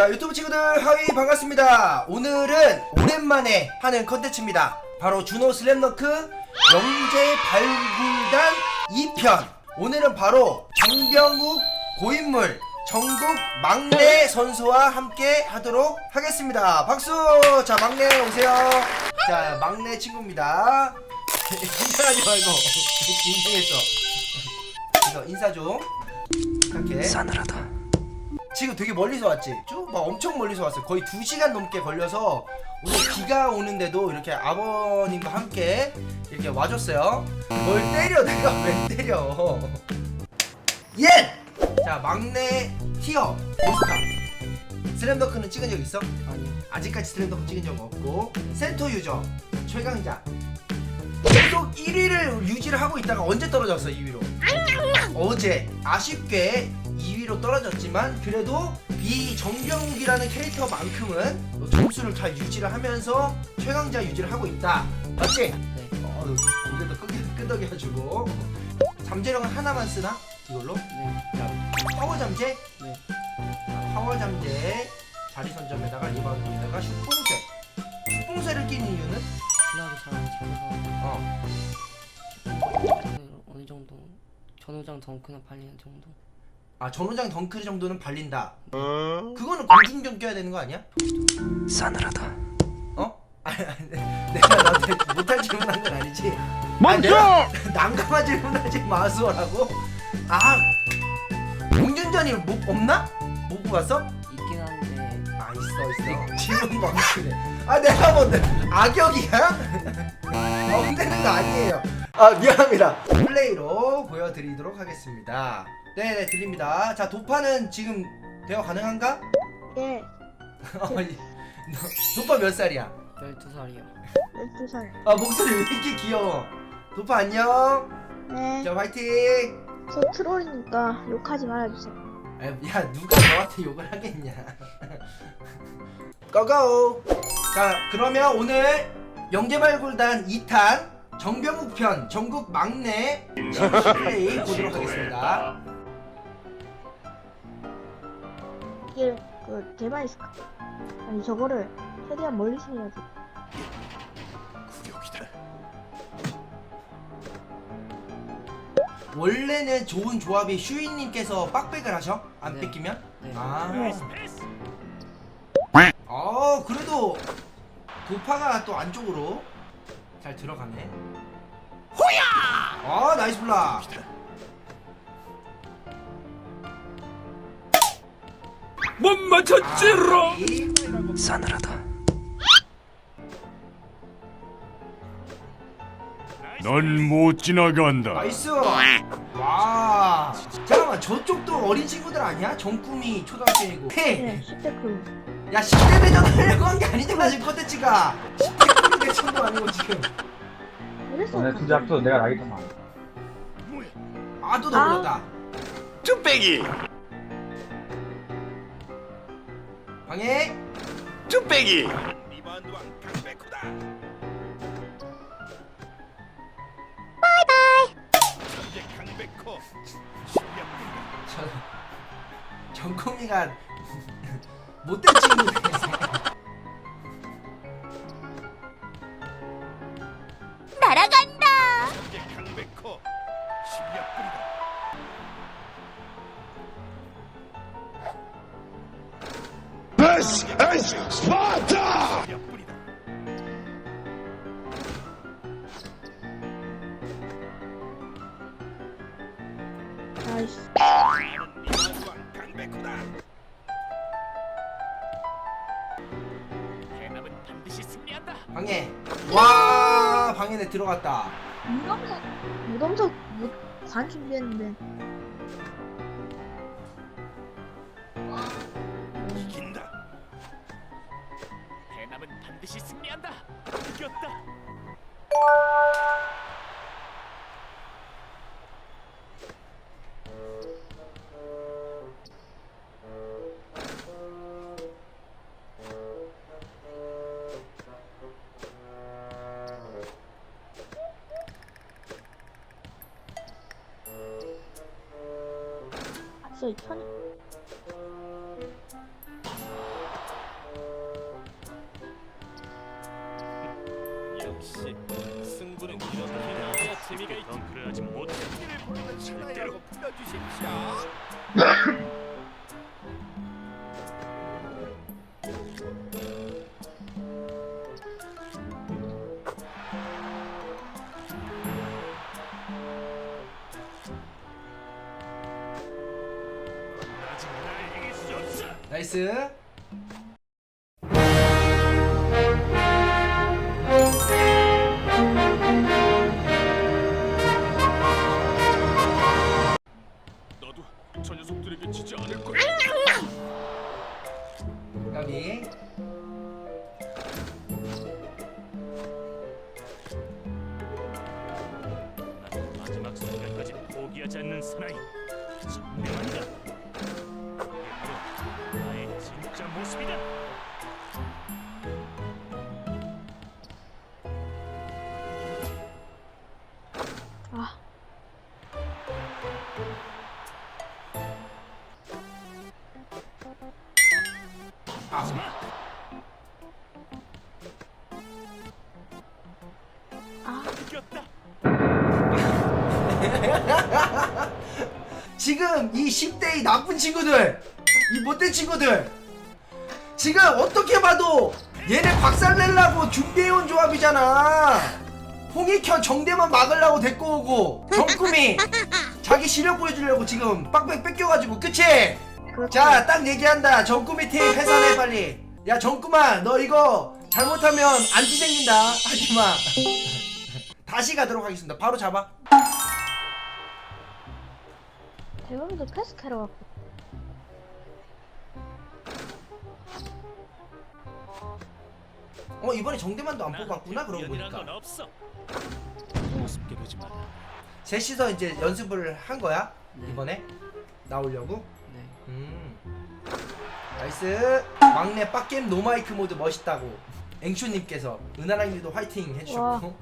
자 유튜브 친구들 하이 반갑습니다. 오늘은 오랜만에 하는 컨텐츠입니다. 바로 준호 슬램덩크 영재 발굴단 2편. 오늘은 바로 정병욱 고인물 전국 막내 선수와 함께 하도록 하겠습니다. 박수! 자 막내 오세요. 자 막내 친구입니다. 긴장하지 말고. 긴장했어. 인사 좀. 이렇게. 싸늘하다. 지금 되게 멀리서 왔지? 쭉막 엄청 멀리서 왔어요. 거의 2시간 넘게 걸려서 오늘 비가 오는데도 이렇게 아버님과 함께 이렇게 와줬어요. 뭘 때려 내가 왜 때려? 예! 자 막내 티어 오스카 슬램덩크는 찍은 적 있어? 아니요. 아직까지 슬램덩크 찍은 적 없고 센터 유저 최강자 계속 1위를 유지를 하고 있다가 언제 떨어졌어 2위로? 어제 아쉽게 2위로 떨어졌지만 그래도 비정경욱이라는 캐릭터만큼은 점수를 잘 유지를 하면서 최강자 유지를 하고 있다 맞지? 네. 어, 고개도 끄덕- 끄덕여가지고 잠재력은 하나만 쓰나? 이걸로? 네. 자, 파워 잠재? 네. 자, 파워 잠재 자리 선점에다가 리바운드에다가 슈뽕쇠 슈뽕쇠를 끼는 이유는? 플라그 사람 집에서 어그 어느 정도 전후장 덩크나 팔리는 정도. 아 전호장 덩크 정도는 발린다 그거는 공중전 껴야 되는 거 아니야? 싸늘하다. 어? 아니, 아니, 내가 너한테 못할 질문한 건 아니지 멈춰! 난감한 질문하지 마수라고? 아 공중전이 뭐, 없나? 못 보았어? 있긴 한데 아 있어 있어 질문 멈추네 아 내가 뭐 악역이야? 없는 거 아니에요 아 미안합니다 플레이로 보여드리도록 하겠습니다 네네 들립니다 자 도파는 지금 대화 가능한가? 예, 어, 이- 너- 도파 몇 살이야? 12살이요. 12살. 아 목소리 왜 이렇게 귀여워 도파 안녕 네, 자 화이팅 저 트롤이니까 욕하지 말아주세요. 아, 야 누가 너한테 욕을 하겠냐 고고 자 그러면 오늘 영재발굴단 2탄 정병욱 편 전국 막내 플레이 보도록 하겠습니다 이게 그 데바이스카. 아니 저거를 최대한 멀리서 해야지. 원래는 좋은 조합이 슈이님께서 빡백을 하셔? 안 네. 뺏기면? 네. 아 네. 어 그래도 도파가 또 안쪽으로 잘 들어가네. 호야! 어 나이스 블락 못 맞췄지롱. 아, 싸늘하다. 넌 못 지나간다. 나이스. 와. 잠깐만 저쪽도 어린 친구들 아니야? 정꾸미 초등학생이고. 네, 10대 크루. 야 10대 대전 하려고 한 게 아니잖아 지금 컨텐츠가. 10대 크루 대전도 아니고 지금 그래서 너네 둘이 합쳐도 내가 나겠다 아또 넘어졌다. 쭈빼기. 방해. 쭈빼기. 저 정꾸미가 못된 친구네 나이스. 방해 와 방해네 들어갔다 무덤석, 무덤석 무, 관 준비했는데. 대남은 반드시 승리한다. 이겼다. 진짜 현 역시 승부는 이렇게 나와야 재미가 있지. 그래야지 못. 절대로 불러주십시오. 없 지금 이 10대의 나쁜 친구들, 이 못된 친구들, 지금 어떻게 봐도 얘네 박살 내려고 준비해온 조합이잖아. 홍익현 정대만 막으려고 데리고 오고 정꾸미 자기 시력 보여주려고 지금 빡빡 뺏겨가지고 그치? 자 딱 얘기한다. 정꾸미 팀 해산해 빨리. 야 정꾸마 너 이거 잘못하면 안티 생긴다. 하지마 다시 가도록 하겠습니다 바로 잡아 대범이도 패스 캐러 왔고. 어 이번에 정대만도 안 뽑았구나 그러고 보니까 건 없어. 우습게 보지 마라. 셋이서 이제 연습을 한 거야 네. 이번에 나오려고 네. 음 나이스 막내 빡겜 노마이크 모드 멋있다고 앵쇼님께서 은하랑님도 화이팅 해주셨고.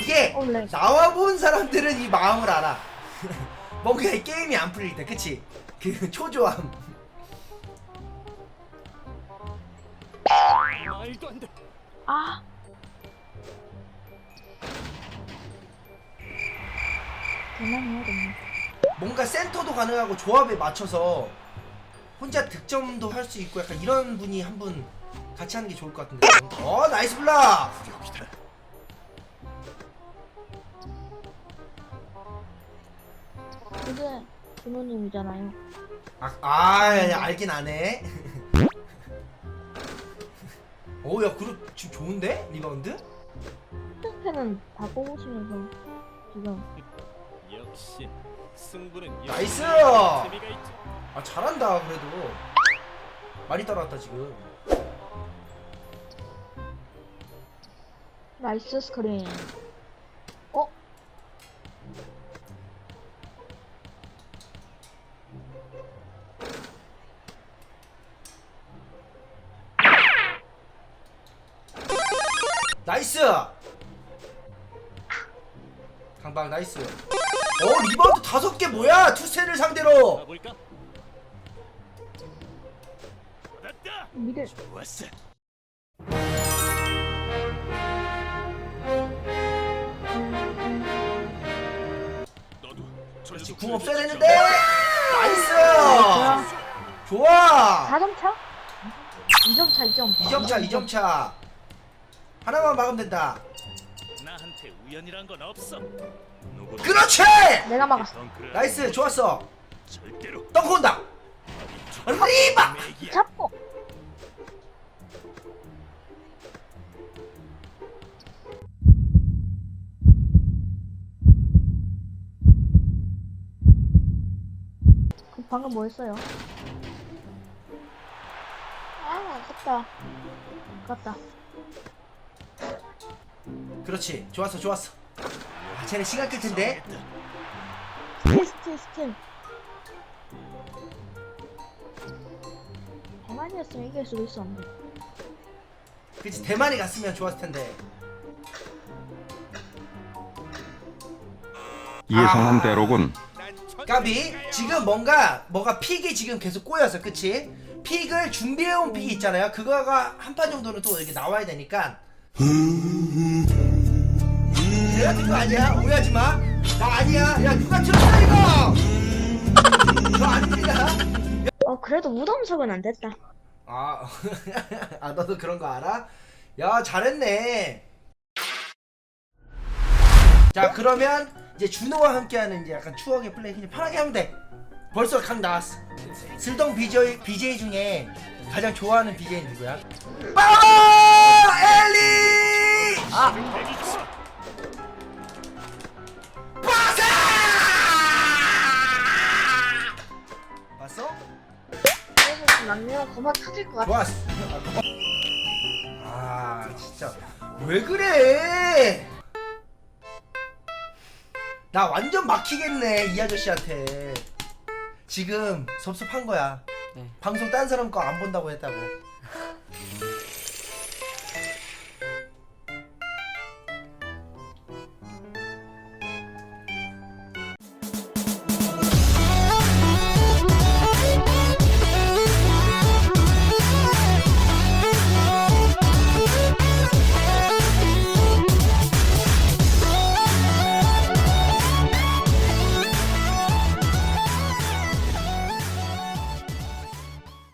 이게 원래 나와 본 사람들은 이 마음을 알아. 뭔가 이 게임이 안 풀릴 때 그치? 그 초조함. 말도 안 돼. 아. 뭔가 센터도 가능하고 조합에 맞춰서 혼자 득점도 할 수 있고 약간 이런 분이 한 분 같이 하는 게 좋을 것 같은데 어 나이스 블락 여기다. 그게 준호님이잖아요. 아, 아 알긴 아네 오야 그룹 지금 좋은데 리바운드? 팬은 다 뽑으시면서 지금 역시 승부는 나이스! 재미가. 아 잘한다 그래도 많이 따라왔다 지금 나이스 스크린. 어? 나이스 강박 나이스 어 리바운드 다섯 개 뭐야 투센을 상대로 가볼까? 받았다. 미들 좋았어. 궁 없어야 되는데 나이스 좋아. 좋아 4점 차? 2점 차 2점. 2점 차 2점 차 하나만 막으면 된다 나한테 우연이란 건 없어. 누구도 그렇지 내가 막았어. 덩크를 나이스 좋았어 절대로 덩크 온다 리바. 잡고. 방금 뭐 했어요? 아, 아깝다. 아깝다. 그렇지 좋았어 좋았어 아 쟤네 시간 끌 텐데 스틸, 스틸. 대만이었으면 이길 수도 있었는데. 그치 대만이 갔으면 좋았을 텐데 예상한 대로군. 까비 지금 뭔가 뭐가 픽이 지금 계속 꼬여서 그치 픽을 준비해온 픽이 있잖아요 그거가 한 판 정도는 또 이렇게 나와야 되니까 내가 든 거 아니야 오해하지 마 나 아니야 야 누가 틀었어 이거 저 아닙니다. 어 그래도 무덤석은 안 됐다. 아, 아 너도 그런 거 알아? 야 잘했네. 자 그러면 이제 준호와 함께하는 이제 약간 추억의 플레이 그냥 편하게 하면 돼. 벌써 각 나왔어. 슬동 BJ, BJ 중에 가장 좋아하는 BJ 는 누구야? 아 엘리! 아 바사! 봤어? 남녀 그만 터질 것 같아. 좋았어. 아 진짜 왜 그래? 나 완전 막히겠네 이 아저씨한테. 지금 섭섭한 거야. 네. 방송 딴 사람 거 안 본다고 했다고.